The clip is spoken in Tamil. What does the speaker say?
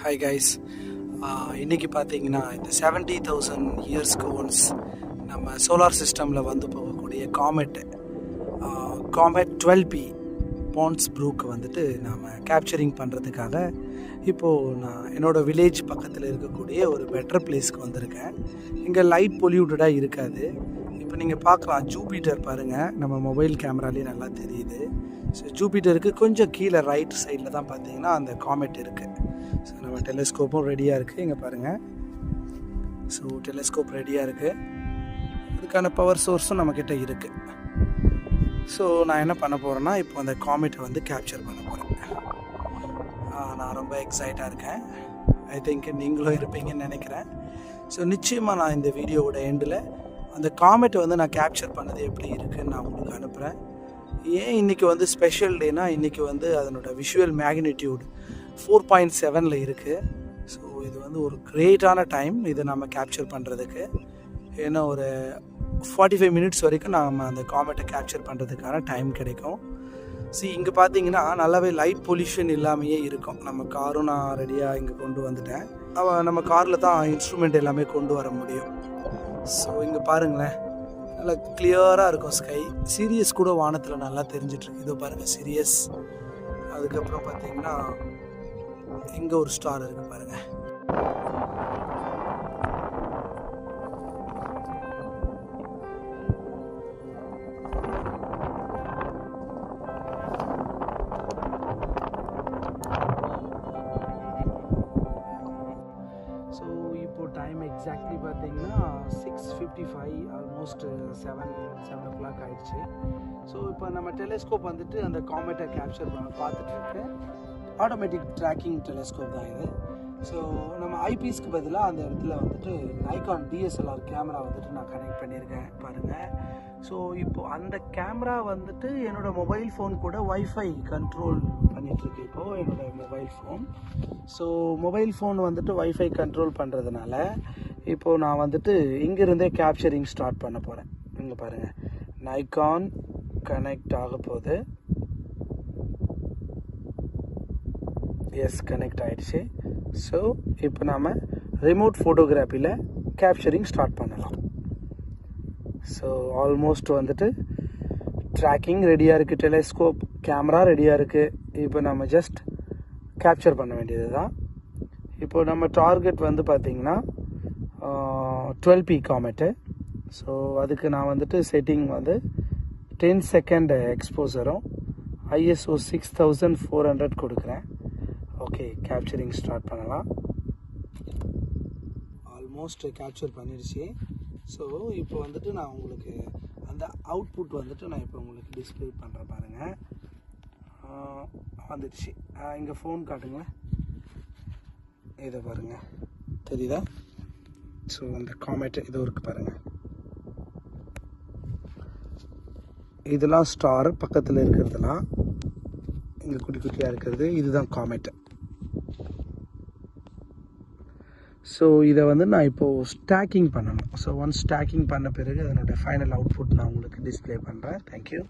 ஹாய் கைஸ் இன்றைக்கி பார்த்தீங்கன்னா இந்த செவன்ட்டி தௌசண்ட் இயர்ஸ்க்கு ஒன்ஸ் நம்ம சோலார் சிஸ்டமில் வந்து போகக்கூடிய comet comet twelve P Pons Brook வந்துட்டு நாம் கேப்சரிங் பண்ணுறதுக்காக இப்போது நான் என்னோடய வில்லேஜ் பக்கத்தில் இருக்கக்கூடிய ஒரு பெட்டர் பிளேஸ்க்கு வந்திருக்கேன். இங்கே லைட் பொல்யூட்டடாக இருக்காது. இப்போ நீங்கள் பார்க்கலாம் ஜூபிட்டர் பாருங்கள் நம்ம மொபைல் கேமராலேயே நல்லா தெரியுது. ஸோ ஜூபிட்டருக்கு கொஞ்சம் கீழே ரைட் சைடில் தான் பார்த்தீங்கன்னா அந்த காமெட் இருக்குது ஸோ நம்ம டெலிஸ்கோப்பும் ரெடியாக இருக்குது இங்கே பாருங்கள் ஸோ டெலிஸ்கோப் ரெடியாக இருக்குது அதுக்கான பவர் சோர்ஸும் நம்மக்கிட்ட இருக்குது ஸோ நான் என்ன பண்ண போகிறேன்னா இப்போ அந்த காமெட்டை வந்து கேப்சர் பண்ண போகிறேன் நான் ரொம்ப எக்ஸைட்டாக இருக்கேன். ஐ திங்க் நீங்களும் இருப்பீங்கன்னு நினைக்கிறேன். ஸோ நிச்சயமாக நான் இந்த வீடியோவோட எண்டில் அந்த காமெட்டை வந்து நான் கேப்சர் பண்ணது எப்படி இருக்குன்னு நான் உங்களுக்கு அனுப்புகிறேன் ஏன் இன்றைக்கி வந்து ஸ்பெஷல் டேனா இன்றைக்கி வந்து அதனோட விஷுவல் மேக்னிடியூட் ஃபோர் பாயிண்ட் செவனில் இருக்குது ஸோ இது வந்து ஒரு கிரேட்டான டைம் இதை நம்ம கேப்சர் பண்ணுறதுக்கு ஏன்னா ஒரு ஃபார்ட்டி ஃபைவ் மினிட்ஸ் வரைக்கும் நம்ம அந்த காமெட்டை கேப்சர் பண்ணுறதுக்கான டைம் கிடைக்கும். சி இங்கே பார்த்தீங்கன்னா நல்லாவே லைட் பொல்யூஷன் இல்லாமையே இருக்கும். நம்ம காரும் நான் ரெடியாக இங்கே கொண்டு வந்துட்டேன். நம்ம காரில் தான் இன்ஸ்ட்ருமெண்ட் எல்லாமே கொண்டு வர முடியும். ஸோ இங்கே பாருங்களேன். நல்லா கிளியராக இருக்கும் ஸ்கை சீரியஸ் கூட வானத்தில் நல்லா தெரிஞ்சிட்ருக்கு. இதோ பாருங்கள் சீரியஸ் அதுக்கப்புறம் பார்த்தீங்கன்னா இங்கே ஒரு ஸ்டார் இருக்குது பாருங்கள் ஸோ இப்போ டைம் எக்ஸாக்ட்லி பார்த்தீங்கன்னா six fifty five almost seven seven o'clock ஆகிடுச்சு ஸோ இப்போ நம்ம டெலிஸ்கோப் வந்துட்டு அந்த காமெட்டை கேப்சர் பண்ண பார்த்துட்டு ஆட்டோமேட்டிக் ட்ராக்கிங் டெலிஸ்கோப் தான் இது. ஸோ நம்ம ஐபிஎஸ்க்கு பதிலாக அந்த இடத்துல வந்துட்டு நைகான் டிஎஸ்எல்ஆர் கேமரா வந்துட்டு நான் கனெக்ட் பண்ணியிருக்கேன் பாருங்கள் ஸோ இப்போது அந்த கேமரா வந்துட்டு என்னோடய மொபைல் ஃபோன் கூட ஒய்ஃபை கண்ட்ரோல் பண்ணிகிட்ருக்கு இப்போது என்னோடய mobile phone so mobile phone வந்துட்டு ஒய்ஃபை கண்ட்ரோல் பண்ணுறதுனால இப்போது நான் வந்துட்டு இங்கேருந்தே கேப்சரிங் ஸ்டார்ட் பண்ண போகிறேன் இங்கே பாருங்கள் நைகான் கனெக்ட் ஆக போகுது எஸ் கனெக்ட் ஆகிடுச்சு ஸோ இப்போ நாம் ரிமோட் ஃபோட்டோகிராஃபியில் கேப்சரிங் ஸ்டார்ட் பண்ணலாம். ஸோ ஆல்மோஸ்ட் வந்துட்டு ட்ராக்கிங் ரெடியாக இருக்குது டெலிஸ்கோப் கேமரா ரெடியாக இருக்குது இப்போ நம்ம ஜஸ்ட் கேப்சர் பண்ண வேண்டியது தான் இப்போ நம்ம டார்கெட் வந்து பார்த்திங்கன்னா டுவெல் பி காமெட்டு ஸோ அதுக்கு நான் வந்துட்டு செட்டிங் வந்து ten second எக்ஸ்போசரும் ISO six thousand four hundred கொடுக்குறேன். ஓகே கேப்சரிங் ஸ்டார்ட் பண்ணலாம். ஆல்மோஸ்ட் கேப்சர் பண்ணிடுச்சு. ஸோ இப்போ வந்துட்டு நான் உங்களுக்கு அந்த அவுட்புட் வந்துட்டு நான் இப்போ உங்களுக்கு டிஸ்பிளே பண்ணுறேன் பாருங்கள் வந்துடுச்சு. இங்கே ஃபோன் காட்டுங்களேன். இதை பாருங்கள் தெரியுதா? ஸோ அந்த காமெட் இது இருக்குது பாருங்கள் இதெல்லாம் ஸ்டார் பக்கத்தில் இருக்கிறதுலாம் இங்கே குட்டி குட்டியாக இருக்கிறது இதுதான் காமெட்டு ஸோ இதை வந்து நான் இப்போது ஸ்டாக்கிங் பண்ணணும். ஸோ ஒன்ஸ் ஸ்டாக்கிங் பண்ண பிறகு அதனுடைய ஃபைனல் அவுட்புட் நான் உங்களுக்கு டிஸ்பிளே பண்ணுறேன் தேங்க்யூ